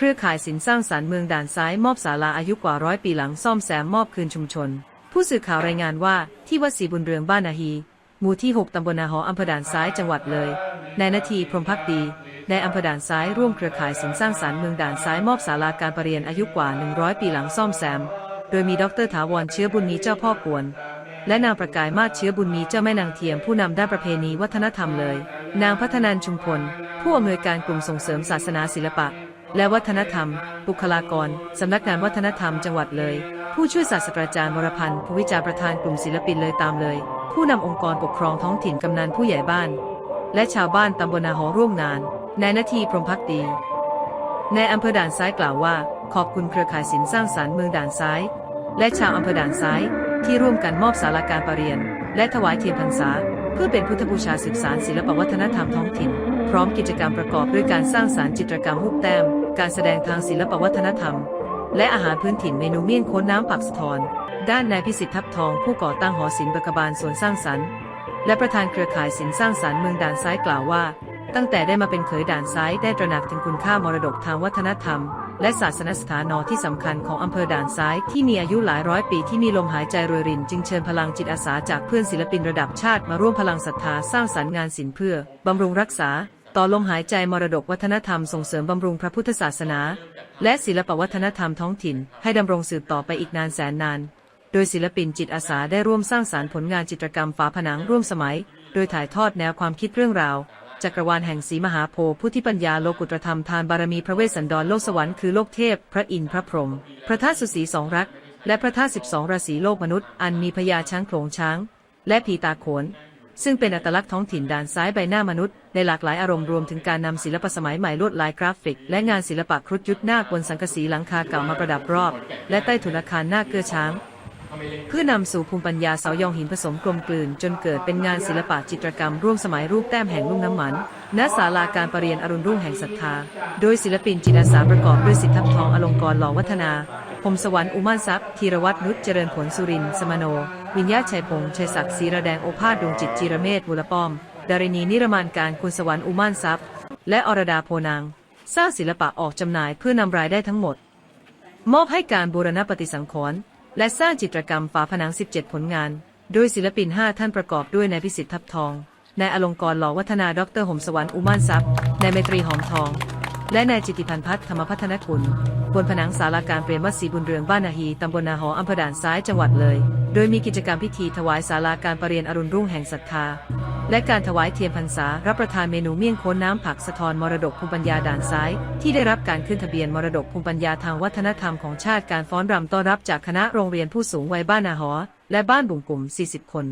เครือข่ายสินสร้างสารรค์เมืองด่านซ้ายมอบศาลาอายุกว่าร้อยปีหลังซ่อมแซมมอบคืนชุมชน ผู้สื่อข่าวรายงานว่าที่วัดศรีบุญเรืองบ้านนาฮีหมู่ที่ 6 ตำบลนาหออำเภอด่านซ้ายจังหวัดเลยนายนาทีพรหมพักดีในายอำเภอด่านซ้ายร่วมเครือข่ายสินสร้างสารรค์เมืองด่านซ้ายมอบศาลาการประเรียนอายุกว่า 100 ปีหลังซ่อมแซม โดยมีดรถาวรเชื้อบุญมีเจ้าพ่อกวนและนางประกายมาศเชื้อบุญมีเจ้าแม่นางเทียมผู้นำด้านประเพณีวัฒนธรรมเลย นางพัฒนันชุมพลผู้อำนวยการกลุ่มส่งเสริมศาสนาศิลปะ และวัฒนธรรม บุคลากร สำนักงานวัฒนธรรมจังหวัดเลย ผู้ช่วยศาสตราจารย์วรพันธ์ผู้วิจารประธานกลุ่มศิลปินเลยตามเลย ผู้นำองค์กรปกครองท้องถิ่นกำนันผู้ใหญ่บ้าน และชาวบ้านตำบลนาหอร่วมงานนายนาทีพรมพักดีในอำเภอด่านซ้ายกล่าวว่า ขอบคุณเครือข่ายสินสร้างสารรค์เมืองด่านซ้าย และชาวอำเภอด่านซ้าย ที่ร่วมกันมอบศาลาการประเรียน และถวายเทียนพรรษา เพื่อเป็นพุทธบูชาสืบสารศิลปวัฒนธรรมท้องถิ่น พร้อมกิจกรรมประกอบด้วยการสร้างสารรค์จิตรกรรมรูปแต้ม การแสดงทางศิลปวัฒนธรรม และอาหารพื้นถิ่นเมนูเมี่ยงโค้นน้ำผักสะทอน ด้านนายพิสิทธิ์ทับทองผู้ก่อตั้งหอศิลป์เบกบาลสวนสร้างสรรค์ และประธานเครือข่ายสินสร้างสรรค์เมืองด่านซ้ายกล่าวว่า ตั้งแต่ได้มาเป็นเขยด่านซ้ายได้ตระหนักถึงคุณค่ามรดกทางวัฒนธรรม และศาสนสถานอที่สำคัญของอำเภอด่านซ้ายที่มีอายุหลายร้อยปีที่มีลมหายใจรวยริน จึงเชิญพลังจิตอาสาจากเพื่อนศิลปินระดับชาติมาร่วมพลังศรัทธาสร้างสรรค์งานศิลป์เพื่อบำรุงรักษา ต่อลมหายใจมรดกวัฒนธรรมส่งเสริมบำรุงพระพุทธศาสนา และศิลปวัฒนธรรมท้องถิ่น ให้ดำรงสืบต่อไปอีกนานแสนนาน โดยศิลปินจิตอาสาได้ร่วมสร้างสารรค์ผลงานจิตรกรรมฝาผนังร่วมสมัย โดยถ่ายทอดแนวความคิดเรื่องราวจักรวาลแห่งสีมหาโพธิ์ผู้ที่ปัญญาโลกุตรธรรมทานบารมีพระเวสสันดรโลกสวรรค์คือโลกเทพ พระอินทร์พระพรหมพระธาตุสุสีสองรัก และพระธาตุสิบสองราศีโลกมนุษย์ อันมีพญาช้างโขลงช้าง และผีตาโขน ซึ่งเป็นอัตลักษณ์ท้องถิ่นด้านซ้ายใบหน้ามนุษย์ ในหลากหลายอารมณ์รวมถึงการนำศิลปะสมัยใหม่ลวดลายกราฟิก และงานศิลปะครุฑยุทธนาคบนสังกะสีหลังคาเก่ามาประดับรอบ และใต้ถุนอาคารหน้าเกือช้างเพื่อนำสู่ภูมิปัญญาเสายองหินผสมกลมกลืน จนเกิดเป็นงานศิลปะจิตรกรรมร่วมสมัยรูปแต้มแห่งลุ่มน้ำมัน ณ ศาลาการประเรียนอรุณรุ่งแห่งศรัทธา โดยศิลปินจิตอาสาประกอบด้วยสิทธิทัพทองอลงกรหล่อวัฒนา พมสวรรค์อุมาทรัพย์ธีรวัตรนุชเจริญผลสุรินสมโน วิญญาชัยพงษ์ชัยศักดิ์ศรีระแดงโอภาสดวงจิตจีรเมธบุรป้อม ดารินีนิรมานการคุณสวรรค์อุมาทรัพย์ และอรดาโพนาง สร้างศิลปะออกจำหน่ายเพื่อนำรายได้ทั้งหมด มอบให้การบูรณปฏิสังขรณ์และสร้างจิตรกรรมฝาผนัง 17 ผลงาน โดยศิลปิน 5 ท่านประกอบด้วยนายพิสิทธิ์ทับทองนายอลงกรณ์หล่อวัฒนาดรหมสวรรค์อุมานทรัพย์นายเมตรีหอมทอง และนายจิติพันธ์พัฒน์ธรรมพัฒนกุล บนผนังศาลาการเปลี่ยนวัดศรีบุญเรืองบ้านนาฮีตำบลนาหออำเภอด่านซ้ายจังหวัดเลย โดยมีกิจกรรมพิธีถวายศาลาการประเรียนอรุณรุ่งแห่งศรัทธา และการถวายเทียนพรรษา รับประทานเมนูเมี่ยงโค้นน้ำผักสะทอนมรดกภูมิปัญญาด่านซ้าย ที่ได้รับการขึ้นทะเบียนมรดกภูมิปัญญาทางวัฒนธรรมของชาติการฟ้อนรำต้อนรับจากคณะโรงเรียนผู้สูงวัยบ้านนาหอ และบ้านบุงกลุ่ม 40 คน